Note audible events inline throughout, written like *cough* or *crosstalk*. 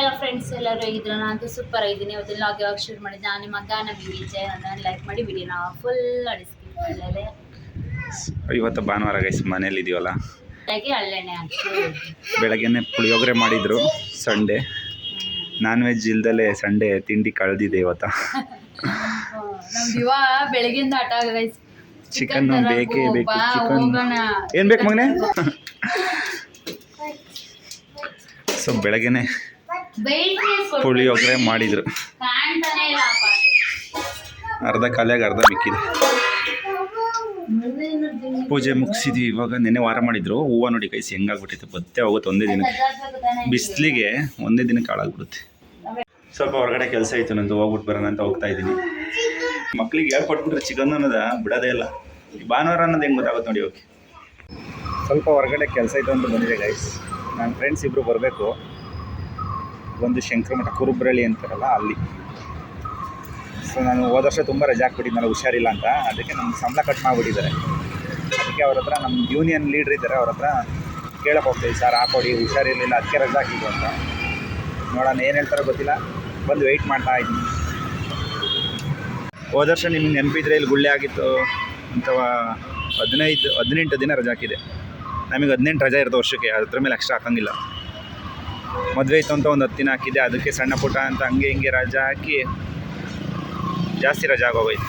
ಎಲ್ಲ ಫ್ರೆಂಡ್ಸ್ ಎಲ್ಲರೂ ಹೇಗಿದ್ರು ನಾನು ಸೂಪರ್ ಆಗಿದ್ದೀನಿ. ಇವತ್ತು ಲಾಗ್ ಯಾವಾಗ ಶೂಟ್ ಮಾಡಿದ್ದೆ ನಾನು ನಿಮ್ಮ ಅಗ್ಗ ನಮ್ಮ ವಿಜಯ್ ಅಂತ ಲೈಕ್ ಮಾಡಿ ವಿಡಿಯೋನ ಫುಲ್ ಅಡಿಸ್ತೀವಿ ಒಳ್ಳೆಯದೇ ಇವತ್ತು ಭಾನುವಾರ ಗೈಸ್ ಮನೇಲಿ ಇದೀವಲ್ಲ? ಬೆಳಗ್ಗೆ ಹಳ್ಳೆಣ್ಣೆ ಹಾಕಿ ಬೆಳಗ್ಗೆನೆ ಪುಳಿಯೋಗರೆ ಮಾಡಿದ್ರು ಸಂಡೇ. ನಾನ್ ವೆಜ್ ಇಲ್ದಲೆ ಸಂಡೇ ತಿಂಡಿ ಕಳೆದಿದೆ ಇವತ್ತು. ಬೆಳಗ್ಗೆಯಿಂದ ಆಟ ಗೈಸ್ ಚಿಕನ್ ಬೇಕೇ ಬೇಕು ಚಿಕನ್ ಏನು ಬೇಕು ಮಗನೆ? ಸೊ ಬೆಳಗ್ಗೆನೆ ಪುಳಿಯೋಗರೆ ಮಾಡಿದ್ರು. ಅರ್ಧ ಕಾಲಿಯಾಗಿ ಅರ್ಧ ಮಿಕ್ಕಿದೆ. ಪೂಜೆ ಮುಗಿಸಿದ್ವಿ. ಇವಾಗ ನೆನ್ನೆ ವಾರ ಮಾಡಿದ್ರು. ಹೂವು ನೋಡಿ ಕೈಸಿ ಹೆಂಗಾಗ್ಬಿಟ್ಟಿತ್ತು. ಬತ್ತೆ ಹೋಗುತ್ತೆ ಒಂದೇ ದಿನಕ್ಕೆ ತಾನೇ? ಬಿಸಿಲಿಗೆ ಒಂದೇ ದಿನಕ್ಕೆ ಹಾಳಾಗ್ಬಿಡುತ್ತೆ. ಸ್ವಲ್ಪ ಹೊರಗಡೆ ಕೆಲಸ ಇತ್ತು ನಂದು. ಹೋಗ್ಬಿಟ್ಟು ಬರೋಣ ಅಂತ ಹೋಗ್ತಾ ಇದ್ದೀನಿ. ಮಕ್ಳಿಗೆ ಹೇಳ್ಕೊಟ್ಬಿಟ್ರೆ ಚಿಕನ್ ಅನ್ನೋದ ಬಿಡೋದೇ ಇಲ್ಲ. ಭಾನುವಾರ ಅನ್ನೋದು ಹೆಂಗೆ ಗೊತ್ತಾಗುತ್ತೆ ನೋಡಿ ಓಕೆ. ಸ್ವಲ್ಪ ಹೊರಗಡೆ ಕೆಲಸ ಇತ್ತು ಅಂತ ಬಂದಿದೆ ಗೈಸ್ ನನ್ನ ಫ್ರೆಂಡ್ಸ್ ಇಬ್ಬರು ಬರಬೇಕು. ಒಂದು ಶಂಕರಮಠ ಕುರುಬ್ರಳ್ಳಿ ಅಂತಾರಲ್ಲ ಅಲ್ಲಿ. ಸೊ ನಾನು ಹೋದ ವರ್ಷ ತುಂಬ ರಜೆ ಹಾಕ್ಬಿಟ್ಟಿದ್ನಲ್ಲ ಹುಷಾರಿಲ್ಲ ಅಂತ. ಅದಕ್ಕೆ ನಮ್ಮ ಸಂಬಳ ಕಟ್ ಮಾಡಿಬಿಟ್ಟಿದ್ದಾರೆ. ಅದಕ್ಕೆ ಅವ್ರ ಹತ್ರ ನಮ್ಮ ಯೂನಿಯನ್ ಲೀಡ್ರ್ ಇದ್ದಾರೆ, ಅವ್ರ ಹತ್ರ ಕೇಳಕ್ಕೆ ಹೋಗ್ತೀವಿ ಸರ್, ಹಾಕೊಡಿ, ಹುಷಾರಿರಲಿಲ್ಲ, ಅದಕ್ಕೆ ರಜೆ ಹಾಕಿದ್ದು ಅಂತ. ನೋಡೋಣ, ಏನು ಹೇಳ್ತಾರೋ ಗೊತ್ತಿಲ್ಲ. ಬಂದು ವೆಯ್ಟ್ ಮಾಡ್ತಾ ಇದ್ದೀನಿ ಹೋದ ವರ್ಷ ನಿಮ್ಗೆ ನೆನಪಿದ್ರೆ ಇಲ್ಲಿ ಗುಳ್ಳೆ ಆಗಿತ್ತು ಅಥವಾ ಹದಿನೈದು, ಹದಿನೆಂಟು ದಿನ ರಜೆ ಹಾಕಿದೆ. ನಮಗೆ ಹದಿನೆಂಟು ರಜೆ ಇರೋದು ವರ್ಷಕ್ಕೆ, ಅದ್ರ ಮೇಲೆ ಎಕ್ಸ್ಟ್ರಾ ಹಾಕಂಗಿಲ್ಲ. ಮದುವೆ ಇತ್ತು ಅಂತ ಒಂದು ಹತ್ತಿನ ಹಾಕಿದ್ದೆ. ಅದಕ್ಕೆ ಸಣ್ಣ ಪುಟ್ಟ ಅಂತ ಹಂಗೆ ಹಿಂಗೆ ರಜೆ ಹಾಕಿ ಜಾಸ್ತಿ ರಜಾ ಆಗೋಗೋಯ್ತು.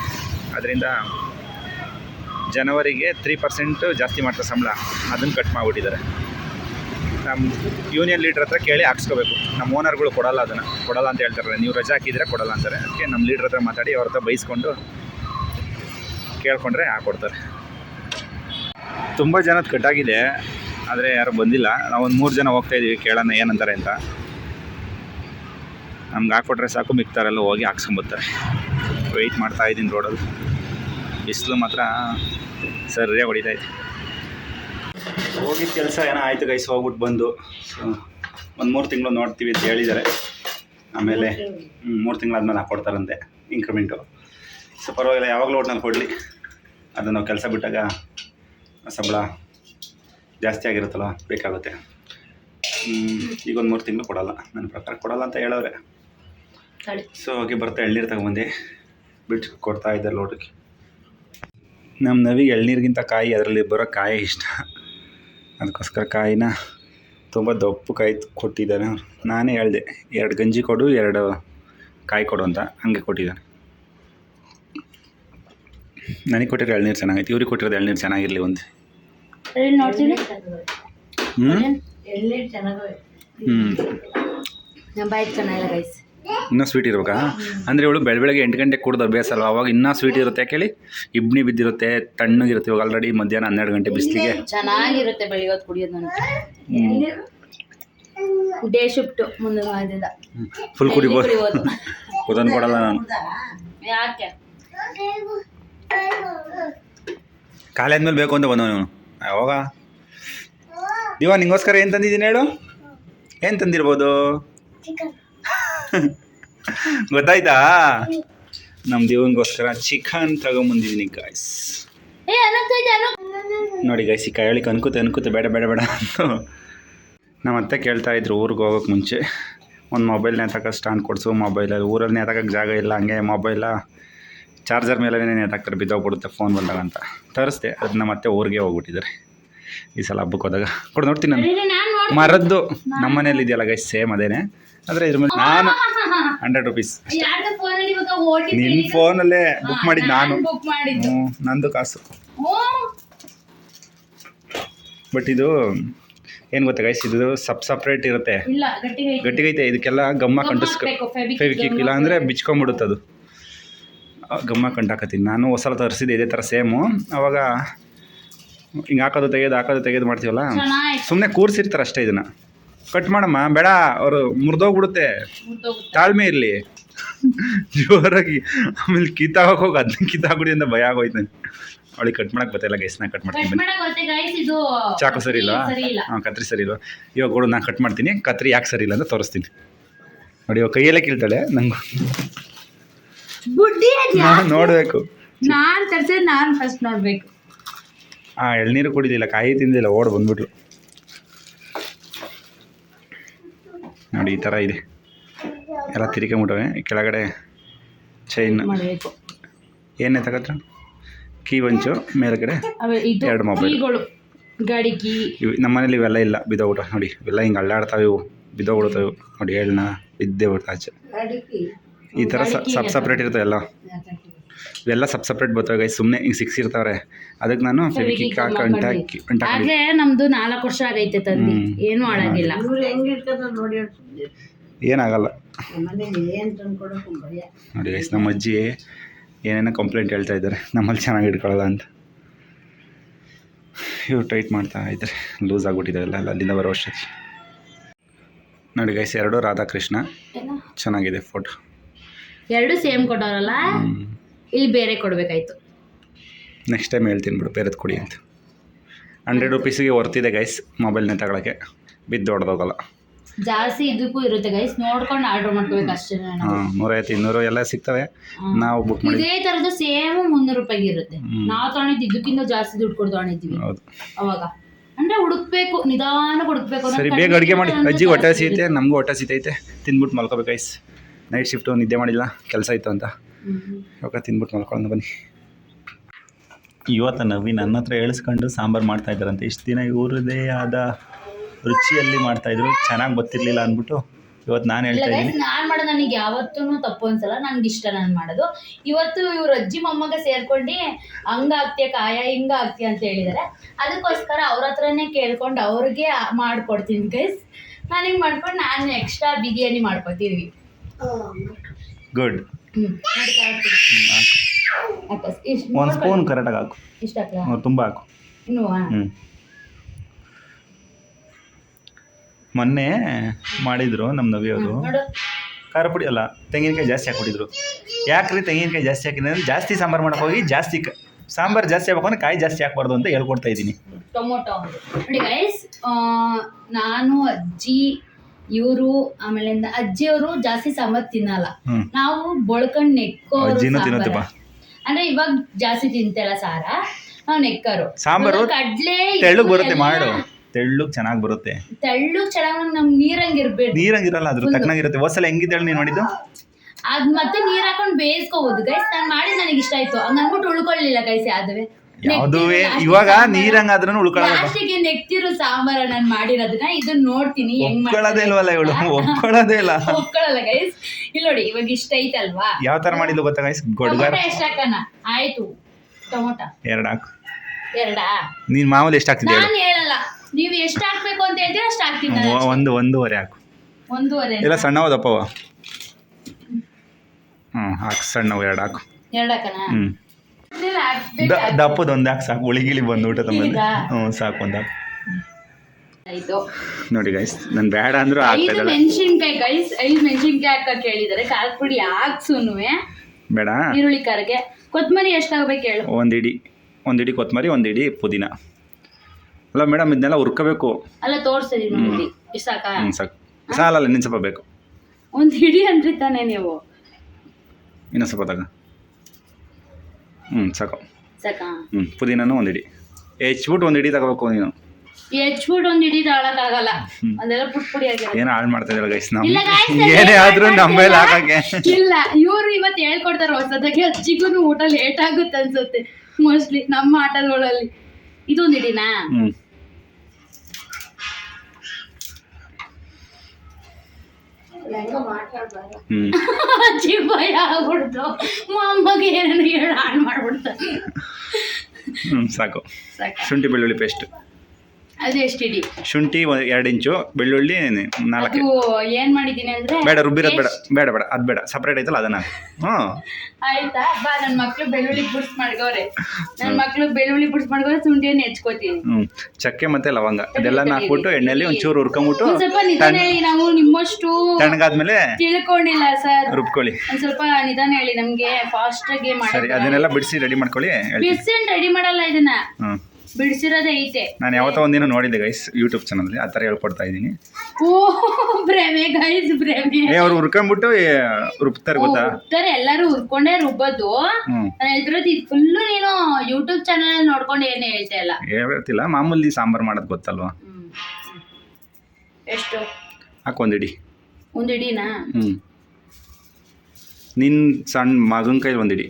ಅದರಿಂದ ಜನವರಿಗೆ ತ್ರೀ ಪರ್ಸೆಂಟು ಜಾಸ್ತಿ ಮಾಡ್ತಾರೆ ಸಂಬಳ. ಅದನ್ನು ಕಟ್ ಮಾಡಿಬಿಟ್ಟಿದ್ದಾರೆ. ನಮ್ಮ ಯೂನಿಯನ್ ಲೀಡ್ರ್ ಹತ್ರ ಕೇಳಿ ಹಾಕ್ಸ್ಕೋಬೇಕು. ನಮ್ಮ ಓನರ್ಗಳು ಕೊಡಲ್ಲ ಅದನ್ನು. ಕೊಡಲ್ಲ ಅಂತ ಹೇಳ್ತಾರೆ ನೀವು ರಜಾ ಹಾಕಿದರೆ ಕೊಡಲ್ಲ ಅಂತಾರೆ. ಅದಕ್ಕೆ ನಮ್ಮ ಲೀಡ್ರ್ ಹತ್ರ ಮಾತಾಡಿ ಅವ್ರ ಹತ್ರ ಬೈಸ್ಕೊಂಡು ಕೇಳ್ಕೊಂಡ್ರೆ ಹಾಕ್ಕೊಡ್ತಾರೆ ತುಂಬ ಜನದ ಕಟ್ಟಾಗಿದೆ. ಆದರೆ ಯಾರೂ ಬಂದಿಲ್ಲ. ನಾವು ಒಂದು ಮೂರು ಜನ ಹೋಗ್ತಾ ಇದ್ದೀವಿ ಕೇಳೋಣ ಏನಂತಾರೆ ಅಂತ. ನಮ್ಗೆ ಹಾಕ್ಕೊಟ್ರೆ ಸಾಕು, ಮಿಕ್ತಾರೆಲ್ಲ ಹೋಗಿ ಹಾಕ್ಸ್ಕೊಂಬರ್ತಾರೆ ವೆಯ್ಟ್ ಮಾಡ್ತಾ ಇದ್ದೀನಿ ರೋಡಲ್ಲಿ ಬಿಸಿಲು ಮಾತ್ರ ಸರಿಯಾಗಿ ಹೊಡಿತಾ ಇದೆ. ಹೋಗಿದ್ದ ಕೆಲಸ ಏನೋ ಆಯಿತು ಗೈಸ್ ಹೋಗ್ಬಿಟ್ಟು ಬಂದು. ಒಂದು ಮೂರು ತಿಂಗಳು ನೋಡ್ತೀವಿ ಅಂತ ಹೇಳಿದ್ದಾರೆ ಆಮೇಲೆ ಮೂರು ತಿಂಗಳಾದ್ಮೇಲೆ ಹಾಕ್ಕೊಡ್ತಾರಂತೆ ಇನ್ಕ್ರಿಮೆಂಟು ಸೊ ಪರವಾಗಿಲ್ಲ, ಯಾವಾಗಲೂ ಒಟ್ಟಿನಲ್ಲಿ ಕೊಡಲಿ. ಅದನ್ನು ಕೆಲಸ ಬಿಟ್ಟಾಗ ಸಂಬಳ ಜಾಸ್ತಿ ಆಗಿರುತ್ತಲ್ಲ ಬೇಕಾಗುತ್ತೆ. ಈಗ ಒಂದು ಮೂರು ತಿಂಗಳು ಕೊಡಲ್ಲ ನನ್ನ ಪ್ರಕಾರ ಕೊಡಲ್ಲ ಅಂತ ಹೇಳೋರೆ. ಸೊ ಹೋಗಿ ಬರ್ತಾ ಎಳ್ನೀರು ತಗೊಂಬಂದೆ ಬಿಟ್ಟು ಕೊಡ್ತಾ ಇದ್ದಾರೆ ಲೋಟಕ್ಕೆ. ನಮ್ಮ ನವಿಗೆ ಎಳ್ನೀರಿಗಿಂತ ಕಾಯಿ ಅದರಲ್ಲಿ ಬರೋ ಕಾಯಿ ಇಷ್ಟ. ಅದಕ್ಕೋಸ್ಕರ ಕಾಯಿನ ತುಂಬ ದಪ್ಪು ಕಾಯಿ ಕೊಟ್ಟಿದ್ದಾನೆ ಅವರು ನಾನೇ ಹೇಳಿದೆ ಎರಡು ಗಂಜಿ ಕೊಡು ಎರಡು ಕಾಯಿ ಕೊಡು ಅಂತ ಹಂಗೆ ಕೊಟ್ಟಿದ್ದಾನೆ ನನಗೆ ಕೊಟ್ಟಿರೋ ಎಳ್ನೀರು ಚೆನ್ನಾಗೈತೆ ಇವ್ರಿಗೆ ಕೊಟ್ಟಿರೋದು ಎಳ್ನೀರು ಚೆನ್ನಾಗಿರಲಿ ಒಂದು. ಇಲ್ಲಿ ನೋಡ್ತೀನಿ? ನಮ್ಮ ಬಾಯಿ ಚೆನ್ನಾಗಿಲ್ಲ ಗೈಸ್ ಇನ್ನೂ ಸ್ವೀಟ್ ಇರ್ಬೇಕಾ? ಅಂದರೆ ಇವಳು ಬೆಳ ಬೆಳಗ್ಗೆ ಎಂಟು ಗಂಟೆಗೆ ಕುಡ್ದು ಅಲ್ವಾ ಅವಾಗ ಇನ್ನೂ ಸ್ವೀಟ್ ಇರುತ್ತೆ. ಕೇಳಿ ಇಬ್ನಿ ಬಿದ್ದಿರುತ್ತೆ ತಣ್ಣಗಿರುತ್ತೆ. ಇವಾಗ ಆಲ್ರೆಡಿ ಮಧ್ಯಾಹ್ನ ಹನ್ನೆರಡು ಗಂಟೆ ಬಿಸಿಲಿಗೆ. ಚೆನ್ನಾಗಿರುತ್ತೆ ಬೆಳಿಗ್ಗೆ ಹೊತ್ತು ಕುಡಿಯೋದು ನನಗೆ ಡೇ ಶಿಫ್ಟು ಮುಂದೆ ಮಾಡಿದ ಫುಲ್ ಕುಡಿಬೋದು. ಕುದನ್ ಕೊಡಲ್ಲ ನಾನು. ಯಾಕೆ? ಖಾಲಿ ಆದ್ಮೇಲೆ ಬೇಕು ಅಂತ ಬಂದವನು ಯಾವಾಗ ದಿವಾ ನಿಂಗೋಸ್ಕರ ಏನು ತಂದಿದ್ದೀನಿ ಹೇಳು? ಏನು ತಂದಿರ್ಬೋದು? ಗೊತ್ತಾಯ್ತಾ? ನಮ್ಮ ದೇವನಿಗೋಸ್ಕರ ಚಿಕನ್ ತಗೊಂಬಂದಿದ್ದೀನಿ ಗಾಯ್ಸ್ ನೋಡಿ ಗಾಯ್ಸ್ ಈ ಕೈಯಳಿಕ್ ಅನ್ಕುತ್ತೆ ಅನ್ಕುತ್ತೆ ಬೇಡ ಬೇಡ ಬೇಡ ಅಂತ. ನಮ್ಮ ಅತ್ತೆ ಕೇಳ್ತಾ ಇದ್ರು ಊರಿಗೆ ಹೋಗೋಕೆ ಮುಂಚೆ. ಒಂದು ಮೊಬೈಲ್ ನೇತಾಕ ಸ್ಟ್ಯಾಂಡ್ ಕೊಡಿಸು ಮೊಬೈಲಲ್ಲಿ ಊರಲ್ಲಿ ನೇತಾಕಕ್ಕೆ ಜಾಗ ಇಲ್ಲ ಹಂಗೆ ಮೊಬೈಲ ಚಾರ್ಜರ್ ಮೇಲೆ ನೇತಾಕ್ತಾರೆ ಬಿದ್ದೋಗ್ಬಿಡುತ್ತೆ ಫೋನ್ ಬಂದಾಗ ಅಂತ. ತರಿಸ್ದೆ ಅದನ್ನ ಮತ್ತೆ ಊರಿಗೆ ಹೋಗ್ಬಿಟ್ಟಿದ್ದಾರೆ. ಈ ಸಲ ಹಬ್ಬಕ್ಕೆ ಹೋದಾಗ. ಕೊಡು ನೋಡ್ತೀನಿ ನಾನು. ಮರದ್ದು ನಮ್ಮ ಮನೇಲಿ ಇದೆಯಲ್ಲ ಗೈಸ್ ಸೇಮ್ ಅದೇನೆ. ಆದರೆ ಇದ್ರ ಮೇಲೆ ನಾನು ಹಂಡ್ರೆಡ್ ರುಪೀಸ್ ನಿಮ್ಮ ಫೋನಲ್ಲಿ ನಿನ್ನ ಬುಕ್ ಮಾಡಿದ್ದು ನಾನು. ಹ್ಞೂ ನಂದು ಕಾಸು. ಬಟ್ ಇದು ಏನು ಗೊತ್ತಾ ಗೈಸ್ ಇದು ಸಪ್ ಸಪ್ರೇಟ್ ಇರುತ್ತೆ. ಗಟ್ಟಿಗೈತೆ. ಇದಕ್ಕೆಲ್ಲ ಗಮ್ಮ ಕಂಟಿಸ್ಕೊ ಫೆವಿಕಿಕ್ ಇಲ್ಲ ಅಂದರೆ ಬಿಚ್ಕೊಂಬಿಡುತ್ತೆ ಅದು ಗಮ್ಮ ಕಂಟಾಕತ್ತೀನಿ ನಾನು ಹೊಸ ತರಿಸಿದೆ ತರಿಸಿದ್ದೆ ಇದೇ ಥರ ಸೇಮು ಅವಾಗ ಹಿಂಗೆ ಹಾಕೋದು ತೆಗೆದು ಹಾಕೋದು ತೆಗೆದು ಮಾಡ್ತೀವಲ್ಲ? ಸುಮ್ಮನೆ ಕೂರಿಸಿರ್ತಾರೆ ಅಷ್ಟೇ ಇದನ್ನು. ಕಟ್ ಮಾಡಮ್ಮ ಬೇಡ ಅವರು ಮುರಿದೋಗ್ಬಿಡುತ್ತೆ. ತಾಳ್ಮೆ ಇರಲಿ. ಜೋರಾಗಿ ಆಮೇಲೆ ಕಿತ್ತಾಗೋಕೆ ಹೋಗಿ ಅದನ್ನ ಕಿತ್ತಾಗ್ಬಿಡಿ ಅಂತ ಭಯ ಆಗೋಯ್ತು ನನಗೆ ಅವಳಿಗೆ ಕಟ್ ಮಾಡಕ್ಕೆ ಬರ್ತಾಯಿಲ್ಲ ಗೈಸ್ನ ಕಟ್ ಮಾಡ್ತೀನಿ ಗೈಸ್ ಚಾಕು ಸರಿ ಇಲ್ಲ ಸರಿ ಇಲ್ಲ. ಹಾಂ ಕತ್ರಿ ಸರಿ ಇಲ್ಲ ಇವಾಗ ಕೊಡು ನಾನು ಕಟ್ ಮಾಡ್ತೀನಿ ಕತ್ರಿ ಯಾಕೆ ಸರಿ ಇಲ್ಲ ಅಂತ ತೋರಿಸ್ತೀನಿ. ನೋಡಿ ಇವಾಗ ಕೈಯಲ್ಲೇ ಕೀಳ್ತಾಳೆ ನಂಗೆ. ಬುಡ್ಡಿ ನಾನು ನೋಡಬೇಕು. ನಾನ್ ತರ್ಸಿದ್ ನಾನ್ ಫಸ್ಟ್ ನೋಡ್ಬೇಕು. ಆ ಎಳ್ನೀರು ಕುಡಿಲಿಲ್ಲ ಕಾಯಿ ತಿಂದಿಲ್ಲ ಓಡ್ ಬಂದ್ಬಿಟ್ಲು. ನೋಡಿ ಈ ಥರ ಇದೆ. ಎಲ್ಲ ತಿರ್ಕೊಂಬಿಟ್ಟವೆ ಕೆಳಗಡೆ ಚೈನ್ ಮಾಡಬೇಕು. ಏನೇ ತಗತ್ರ? ಕೀ ಬಂಚು ಮೇಲ್ಗಡೆ ಅವೇ ಇದು ಎರಡು ಮೊಬೈಲ್ ಕೀಗಳು ಗಾಡಿ ಕೀ. ಇವು ನಮ್ಮ ಮನೇಲಿ ಇವೆಲ್ಲ ಇಲ್ಲ ಬಿದ್ದೋಗ್ಬಿಟ್ಟು ನೋಡಿ ಇವೆಲ್ಲ ಹಿಂಗೆ ಅಳ್ಳಾಡ್ತಾವೆ ಇವು ಬಿದ್ದೋಗ್ಬಿಡ್ತಾವೆ ಇವು. ನೋಡಿ ಹೇಳನ ಬಿದ್ದೇ ಬಿಡ್ತಾ ಆಚೆ. ಈ ಥರ ಸಬ್ ಸಪ್ರೇಟ್ ಇರ್ತವೆ ಎಲ್ಲ ಇವೆಲ್ಲ ಸಬ್ ಸಪ್ರೇಟ್ ಬರ್ತವೆ ಗೈ ಸುಮ್ಮನೆ ಹಿಂಗೆ ಸಿಕ್ಸಿರ್ತಾವ್ರೆ. ಅದಕ್ಕೆ ನಾನು ಫೆವಿಕಿಕ್ ಹಾಕಿ ಅಂಟಾಕಿ ನಮ್ದು ನಾಲ್ಕು ವರ್ಷ ಆಗೈತೆ ತಂದಿ. ಏನು ಹಾಳಾಗಿಲ್ಲ ಏನಾಗಲ್ಲ. ನೋಡಿ ಗೈಸ್ ನಮ್ಮ ಅಜ್ಜಿ ಏನೇನೋ ಕಂಪ್ಲೇಂಟ್ ಹೇಳ್ತಾ ಇದ್ದಾರೆ. ನಮ್ಮಲ್ಲಿ ಚೆನ್ನಾಗಿ ಇಟ್ಕೊಳ್ಳಲ್ಲ ಅಂತ. ಇವ್ರು ಟೈಟ್ ಮಾಡ್ತಾ ಇದ್ದಾರೆ. ಲೂಸ್ ಆಗಿಬಿಟ್ಟಿದ್ದಾವೆಲ್ಲ ಎಲ್ಲ ಅಲ್ಲಿಂದ ಬರೋ ವರ್ಷ ನೋಡಿ ಗೈಸ್ ಎರಡು ರಾಧಾಕೃಷ್ಣ. ಏನು? ಚೆನ್ನಾಗಿದೆ ಫೋಟೋ ಎರಡು ಸೇಮ್ ಕೊಟ್ಟವ್ರಲ್ಲ? ಇಲ್ಲಿ ಬೇರೆ ಕೊಡಬೇಕಾಯ್ತು. ನೆಕ್ಸ್ಟ್ ಟೈಮ್ ಹೇಳ್ತೀನಿ ಬಿಡು ಬೇರೆದು ಕೊಡಿ ಅಂತ. ಹಂಡ್ರೆಡ್ ರುಪೀಸಿಗೆ ವರ್ತಿದೆ ಗೈಸ್ ಮೊಬೈಲ್ನೇ ತಗೊಳಕ್ಕೆ. ಬಿದ್ದು ಹೊಡೆದೋಗಲ್ಲ. ಜಾಸ್ತಿ ಇದಕ್ಕೂ ಇರುತ್ತೆ ಗೈಸ್ ನೋಡ್ಕೊಂಡು ಆರ್ಡರ್ ಮಾಡ್ಕೋಬೇಕು ಅಷ್ಟೇ ಹಾಂ ನೂರೈವತ್ತು ಇನ್ನೂರು ಎಲ್ಲ ಸಿಗ್ತವೆ. ನಾವು ಬುಕ್ ಮಾಡಿ ಇದೇ ತರದ್ದು ಸೇಮ್ ಮುನ್ನೂರು ರೂಪಾಯಿಗೆ ಇರುತ್ತೆ. ನಾವು ತಗೊಂಡಿದ್ದು ಇದಕ್ಕಿಂತ ಜಾಸ್ತಿ ದುಡ್ಡು ಕೊಟ್ಟು ತಗೊಂಡಿದ್ವಿ ಹೌದು. ಅವಾಗ. ಅಂದ್ರೆ ಹುಡುಕ್ಬೇಕು ನಿಧಾನ ಹುಡುಕ್ಬೇಕು ಸರಿ ಬೇಗ ಅಡುಗೆ ಮಾಡಿ. ಅಜ್ಜಿಗೆ ಹೊಟ್ಟೆ ಸೀತೆ ಹಸಿಯುತ್ತೆ ನಮಗೂ ಹೊಟ್ಟೆ ಸೀತೈತೆ ತಿಂದ್ಬಿಟ್ಟು ಮಲ್ಕೋಬೇಕು ಗೈಸ್ ನೈಟ್ ಶಿಫ್ಟು ನಿದ್ದೆ ಮಾಡಿಲ್ಲ ಕೆಲಸ ಇತ್ತು ಅಂತ. ಯಾಕೆ ಇವಾಗ ತಿಂದ್ಬಿಟ್ಟು ಮಲ್ಕೊಳ್ಳೋಣ ಬನ್ನಿ. ಇವತ್ತು ನವೀನ್ ನನ್ನ ಹತ್ರ ಹೇಳಿಸ್ಕೊಂಡು ಸಾಂಬಾರು ಮಾಡ್ತಾ ಇದ್ದಾರಂತೆ. ಇಷ್ಟು ದಿನ ಇವ್ರದ್ದೇ ಆದ ರುಚಿಯಲ್ಲಿ ಮಾಡ್ತಾಯಿದ್ರು ಚೆನ್ನಾಗಿ ಗೊತ್ತಿರಲಿಲ್ಲ ಅಂದ್ಬಿಟ್ಟು ಇವತ್ತು ನಾನು ಹೇಳ್ತಾ ಇದ್ದೀನಿ. ನಾನು ಮಾಡೋದು ನನಗೆ ಯಾವತ್ತೂ ತಪ್ಪು ಅನ್ಸಲ್ಲ ನನಗೆ ಇಷ್ಟ ನಾನು ಮಾಡೋದು. ಇವತ್ತು ಇವ್ರ ಅಜ್ಜಿ ಮೊಮ್ಮಗ ಸೇರ್ಕೊಂಡು ಹಂಗ ಆಗ್ತೀಯ ಕಾಯ ಹಿಂಗ ಆಗ್ತೀಯ ಅಂತ ಹೇಳಿದ್ದಾರೆ ಅದಕ್ಕೋಸ್ಕರ ಅವ್ರ ಹತ್ರನೇ ಕೇಳ್ಕೊಂಡು ಅವ್ರಿಗೆ ಮಾಡ್ಕೊಡ್ತೀನಿ ಗೈಸ್ ನಾನು ಹಿಂಗೆ ಮಾಡ್ಕೊಂಡು ನಾನು ಎಕ್ಸ್ಟ್ರಾ ಬಿರಿಯಾನಿ ಮಾಡ್ಕೊತೀವಿ. ಗುಡ್ ಒಂದ್. ಸ್ಪೂನ್ ಕರೆಕ್ಟಾಗಿ ಹಾಕು. ಇಷ್ಟ ತುಂಬ ಹಾಕು. ಹ್ಞೂ ಮೊನ್ನೆ ಮಾಡಿದ್ರು ನಮ್ಮ ನೋಡು. ಖಾರ ಪುಡಿ ಅಲ್ಲ ತೆಂಗಿನಕಾಯಿ ಜಾಸ್ತಿ ಹಾಕ್ಬಿಟ್ಟಿದ್ರು. ಯಾಕ್ರಿ ತೆಂಗಿನಕಾಯಿ ಜಾಸ್ತಿ ಹಾಕಿದ್ರೆ ಅಂದ್ರೆ ಜಾಸ್ತಿ ಸಾಂಬಾರು ಮಾಡೋಕೆ ಹೋಗಿ ಜಾಸ್ತಿ ಸಾಂಬಾರ್ ಸಾಂಬಾರು ಜಾಸ್ತಿ ಹಾಕ್ಬೇಕು ಅಂದ್ರೆ ಕಾಯಿ ಜಾಸ್ತಿ ಹಾಕ್ಬಾರ್ದು ಅಂತ ಹೇಳ್ಕೊಡ್ತಾ ಇದ್ದೀನಿ. ಟೊಮೊಟೊ ನೋಡಿ ಗೈಸ್ ನಾನು ಅಜ್ಜಿ ಇವರು ಆಮೇಲಿಂದ ಅಜ್ಜಿಯವರು ಜಾಸ್ತಿ ಸಾಂಬಾರ್ ತಿನ್ನಲ್ಲ. ನಾವು ಬೊಳ್ಕೊಂಡ್ ನೆಕ್ಕೋ ಅಜ್ಜಿನೂ ತಿನ್ನುತ್ತೆ ಬಾ. ಅಂದ್ರೆ ಇವಾಗ ಜಾಸ್ತಿ ತಿಂತಲ್ಲ ಸಾರ. ನಾವು ನೆಕ್ಕರು. ಸಾಂಬಾರು ಕಡ್ಲೆ ತೆಳ್ಳಗೆ ಬರುತ್ತೆ ಮಾಡು. ತೆಳ್ಳು ಚೆನ್ನಾಗಿ ಬರುತ್ತೆ. ತೆಳ್ಳು ಚೆನ್ನಾಗಿ ನಮ್ ನೀರಂಗ್ ಇರ್ಬೇಕು. ನೀರಂಗಿರಲ್ಲ ಅದ್ರ ತಕ್ಕನಾಗಿರುತ್ತೆ. ಹೋದ್ಸಲ ಹೆಂಗಿತ್ತು ಹೇಳಿ ನೀನು ನೋಡಿದ್ದು? ಅದ್ ಮತ್ತೆ ನೀರ್ ಹಾಕೊಂಡ್ ಬೇಯಿಸ್ಕೋಬಹುದು ಗೈಸ್ ನಾನ್ ಮಾಡಿದ್ ನನಗೆ ಇಷ್ಟ ಆಯ್ತು. ಹಂಗ ಅನ್ಬಿಟ್ಟು ಉಳ್ಕೊಳ್ಳಿಲ್ಲ ಗೈಸ್ ಯಾವ್ದುವೆ. ಯಾವುದುವೆ ಇವಾಗ ನೀರಂಗಾದ್ರೂ ಉಳ್ಕೊಳ್ಳೋದು ಲಾಸ್ಟಿಗೆ ನೆಕ್ತಿರೋ ಸಾಂಬಾರ ನಾನು ಮಾಡಿರೋದನ್ನ ಇದನ್ನ ನೋಡ್ತೀನಿ ಹೆಂಗ್ ಒಪ್ಕೊಳ್ಳೋದೇ ಇಲ್ವಲ್ಲ ಇವಳು? ಒಪ್ಕೊಳ್ಳೋದೇ ಇಲ್ಲ. ಒಪ್ಕೊಳ್ಳಲ್ಲ ಗೈಸ್ ಇಲ್ಲಿ ನೋಡಿ ಇವಾಗ ಇಷ್ಟ ಐತಲ್ವಾ ಯಾವ ತರ ಮಾಡಿದ್ಲು ಗೊತ್ತಾ ಗೈಸ್ ಗೊಡ್ಗಾರ. ಟೊಮೊಟೊ ಎಷ್ಟ್ ಹಾಕಣ ಆಯ್ತು ಟೊಮೊಟೊ. ಎರಡು ಹಾಕು. ಎರಡಾ? ನೀನು ಮಾಮೂಲಿ ಎಷ್ಟು ಹಾಕ್ತಿದ್ದೆ ನಾನ್ ಹೇಳಲ್ಲ. ನೀವು ಎಷ್ಟು ಹಾಕ್ಬೇಕು ಅಂತ ಹೇಳ್ತೀರಾ ಅಷ್ಟ ಹಾಕ್ತೀನಿ ನಾನು ಅಷ್ಟೇ. ಒಂದು ಒಂದೂವರೆ ಹಾಕು. ಒಂದೂವರೆ ಇಲ್ಲ ಸಣ್ಣವ ದಪ್ಪವ ಹ್ಞೂ ಹಾಕು ಸಣ್ಣವು ಎರಡು ಹಾಕು. ಎರಡು ಹಾಕಣ ಹ್ಞೂ ಇಲ್ಲ, ಹಾಕಿ ಸಾಕು. ಉಳಿಗಿಳಿ ಬಂದ್ಬಿಟ್ಟು ತಮ್ಮಲ್ಲಿ. ಈಗ? ಹ್ಞೂ ಸಾಕು ಒಂದು ಹಾಕು. ಆಯ್ತು. ನೋಡಿ ಗೈಸ್ ನಾನು ಬೇಡ ಅಂದ್ರೂ ಐದು ಆಗ್ತಾಯಿಲ್ಲ ಮೆಣಸಿನ್ಕಾಯಿ ಗೈಸ್ ಐದು ಮೆಣಸಿನ್ಕಾಯಿ ಹಾಕಕ್ ಕೇಳಿದಾರೆ. ಖಾರದ ಪುಡಿ ಹಾಕ್ಸುನುವೆ ಬೇಡ. ಈರುಳ್ಳಿ ಖಾರಕ್ಕೆ ಕೊತ್ತಂಬರಿ ಎಷ್ಟಾಗಬೇಕು ಹೇಳು ಒಂದು ಇಡಿ. ಒಂದು ಇಡಿ ಕೊತ್ತಂಬರಿ ಒಂದು ಇಡಿ ಪುದೀನ. ಅಲ್ಲ ಮೇಡಮ್ ಇದನ್ನೆಲ್ಲ ಹುರ್ಕೋಬೇಕು. ಅಲ್ಲ ತೋರ್ಸಿರಿ ನೋಡಿ ಇಷ್ಟ ಸಾಕಾ? ಹ್ಞೂ ಸಾಕು. ಸಾಲಲ್ಲ ಇನ್ನೊಂದು ಸ್ವಲ್ಪ ಬೇಕು. ಒಂದು ಹಿಡಿ ಅಂದ್ರಿ ತಾನೇ ನೀವು? ಇನ್ನೊಂದು ಸ್ವಲ್ಪ ತಗ. ಹ್ಞೂ ಸಾಕು. ಸಾಕಾ? ಹ್ಞೂ ಪುದೀನನೂ ಒಂದು ಇಡಿ ಹೆಚ್ಚಿಬಿಟ್ಟು ಒಂದು ಇಡಿ ತಗೋಬೇಕು ನೀನು. ಹೆಚ್ಚ್ಬಿಟ್ಟು ಒಂದು ಹಿಡಿ ಆಗಲ್ಲ ಅದೆಲ್ಲ ಪುಟ್ ಪುಡಿ ಆಗಿರುತ್ತೆ. ಏನೋ ಹಾಳು ಮಾಡ್ತಾ ಇದ್ದಾರೆ ಗೈಸ್ ಇಲ್ಲ ನಮ್ಮ guys, ನಾನ್ ಏನೇ ಆದ್ರೂ ನಮ್ಮ ಮೇಲೆ ಹಾಕಕ್ಕೆ ಇಲ್ಲ ಇವ್ರು ಇವತ್ತು ಹೇಳ್ಕೊಡ್ತಾರೆ ಹೊಸದಕ್ಕೆ ಅಜ್ಜಿಗೂ ಊಟ ಲೇಟ್ ಆಗುತ್ತೆ ಅನ್ಸುತ್ತೆ. ಮೋಸ್ಟ್ಲಿ ನಮ್ಮ ಆಟಗಳಲ್ಲಿ ಇದೊಂದು ಹಿಡಿನಾ ಹ್ಞೂ ಅಜ್ಜಿ *laughs* ಭಯ ಆಗ್ಬಿಡ್ತು. ಅಮ್ಮಗೆ ಏನೇನು ಹೇಳ ಹಾಳು ಮಾಡ್ಬಿಡ್ತಾರೆ ಸಾಕು. ಶುಂಠಿ ಬೆಳ್ಳುಳ್ಳಿ ಪೇಸ್ಟ್ ಅದು ಎಷ್ಟು ಹಿಡಿ ಶುಂಠಿ ಒಂದು ಎರಡು ಇಂಚು ಬೆಳ್ಳುಳ್ಳಿ ನಾಲ್ಕು. ಅದು ಏನ್ ಮಾಡಿದೀನಿ ಅಂದ್ರೆ ಬೇಡ ರುಬ್ಬಿರೋದು ಬೇಡ ಬೇಡ ಬೇಡ ಅದ್ ಬೇಡ. ಸಪ್ರೇಟ್ ಐತಲ್ಲ ಅದನ್ನ. ಆಯ್ತಾ? ಬಾ ನನ್ ಮಕ್ಳು ಬೆಳ್ಳುಳ್ಳಿ ಬುಡ್ಸ್ ಮಾಡ್ಗವ್ರೆ. ನನ್ ಮಕ್ಳು ಬೆಳ್ಳುಳ್ಳಿ ಬುಡ್ಸ್ ಮಾಡ್ಗವ್ರೆ ಶುಂಠಿಯನ್ನು ಹೆಚ್ಕೋತೀನಿ. ಚಕ್ಕೆ ಮತ್ತೆ ಲವಂಗ. ಅದೆಲ್ಲ ಹಾಕ್ಬಿಟ್ಟು ಎಣ್ಣೆಲಿ ಒಂಚೂರು ಹುರ್ಕೊಂಬಿಟ್ಟು ಒಂದ್ ಸ್ವಲ್ಪ ನಿಧಾನ ಹೇಳಿ ನಾವು ನಿಮ್ಮಷ್ಟು ತಣ್ಣಗಾದ್ಮೇಲೆ ತಿಳ್ಕೊಂಡಿಲ್ಲ ಸರ್. ರುಬ್ಕೊಳ್ಳಿ. ಒಂದ್ ಸ್ವಲ್ಪ ನಿಧಾನ ಹೇಳಿ ನಮ್ಗೆ ಫಾಸ್ಟ್ ಆಗಿ ಸರಿ ಮಾಡಿ ಅದನ್ನೆಲ್ಲ ಬಿಡಿಸಿ ರೆಡಿ ಮಾಡ್ಕೊಳ್ಳಿ ಬಿಡ್ಸಿ ರೆಡಿ ಮಾಡಲ್ಲ ಇದನ್ನ. ಹ್ಞೂ ಬಿಡಿಸಿರೋದೇ ಐತೆ. ನಾನು ಯಾವತ್ತೋ ಒಂದಿನ ನೋಡಿದ್ದೆ ಗೈಸ್ ಯೂಟ್ಯೂಬ್ ಚಾನಲ್ ಆ ಥರ ಹೇಳ್ಕೊಡ್ತಾ ಇದ್ದೀನಿ. ಓ ಭ್ರಮೆ ಗೈಸ್ ಭ್ರಮೆ ಏ ಅವ್ರು ಹುರ್ಕೊಂಬಿಟ್ಟು ಏ, ರುಬ್ತಾರೆ ಗೊತ್ತಾ? ಉತ್ತರ ಎಲ್ಲರೂ ಹುರ್ಕೊಂಡೇ ರುಬ್ಬೋದು. ನಾನು ಹೇಳ್ತಿರೋದು ಇದು ಫುಲ್ಲು ನೀನು ಯೂಟ್ಯೂಬ್ ಚಾನಲ್ ನೋಡ್ಕೊಂಡು ಏನು ಹೇಳ್ತಾ ಇಲ್ಲ. ಹೇಳ್ತಿಲ್ಲ. ಮಾಮೂಲಿ ಸಾಂಬಾರು ಮಾಡೋದು ಗೊತ್ತಲ್ವಾ? ಎಷ್ಟು? ಹಾಕೊಂದಿಡಿ ಒಂದು ಇಡೀನಾ ಹ್ಞೂ ನಿನ್ನ ಸಣ್ಣ ಮಗನ ಕೈಲಿ ಒಂದಿಡಿ.